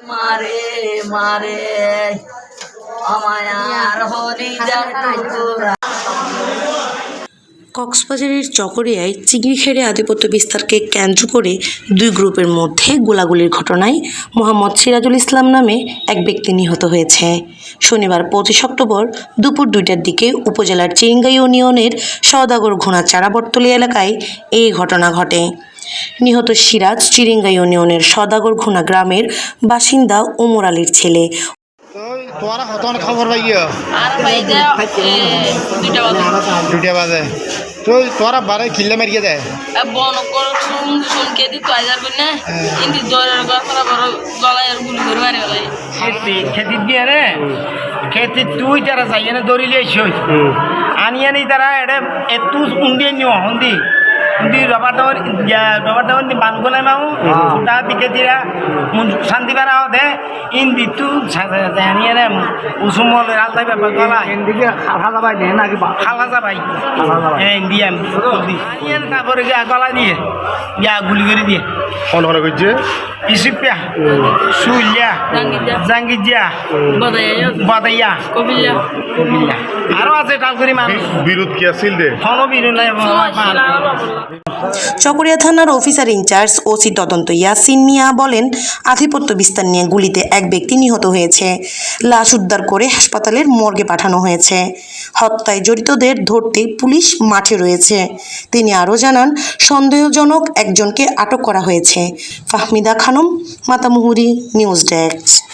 মারে মারে। আমায় আর হলি যার টুকুরা। কক্সবাজারের চকরিয়ায় চিংড়ি খেড়ে আধিপত্য বিস্তারকে কেন্দ্র করে দুই গ্রুপের মধ্যে গোলাগুলির ঘটনায় মোহাম্মদ সিরাজুল ইসলাম নামে এক ব্যক্তি নিহত হয়েছে। শনিবার পঁচিশ অক্টোবর দুপুর দুইটার দিকে উপজেলার চিরিঙ্গা ইউনিয়নের সওদাগর ঘোড়া চারাবর্তলি এলাকায় এই ঘটনা ঘটে। নিহত সিরাজ চিরিঙ্গা ইউনিয়নের সদাগর ঘোনা গ্রামের বাসিন্দা ওমর আলীর ছেলে তোরা হতন খবর পাই দুইটা বাজে। তুই তোরা বারে খিল্লে মারিয়ে দেয় বন কর শুন শুন কে দি তো আইজার কই না ইন্দি জোরের গলা বড় গলায় আর গুলি করে মারি গলায়। খেতি খেতি দিয়ে রে খেতি তুই তারা আনি আনি তারা এটা এতু উন্দি নিও হন্দি। গোলাই মাও ফুটা দিকে দিরা মুন শান্তি পারা দে ইন্দি তু আনি এনে উসুমল আল্লাহ ব্যাপার গলা এদিকে খালা ভাই নেই নাকি বা- খালা যাবাই হ্যাঁ আমি তারপরে গিয়া গলা দিয়ে গিয়া গুলি করে দিয়ে ফোন করে করছে ইসিপিয়া সুইলিয়া জাঙ্গিজা জাঙ্গিজিয়া বদায় বাদাইয়া কবিল্লা কবিল্লা আরও আছে টালকরি মানুষ বিরোধ কি আছিল দে? ফোনও বিরু নাই চকরিয়া থানার অফিসার ইনচার্জ ওসি তদন্ত ইয়াসিন মিয়া বলেন আধিপত্য বিস্তার নিয়ে গুলিতে এক ব্যক্তি নিহত হয়েছে। লাশ উদ্ধার করে হাসপাতালের মর্গে পাঠানো হয়েছে। হত্যায় জড়িতদের ধরতে পুলিশ মাঠে রয়েছে। তিনি আরও জানান সন্দেহজনক একজনকে আটক করা হয়েছে। Fahmida Khanam Matamuhuri news desk.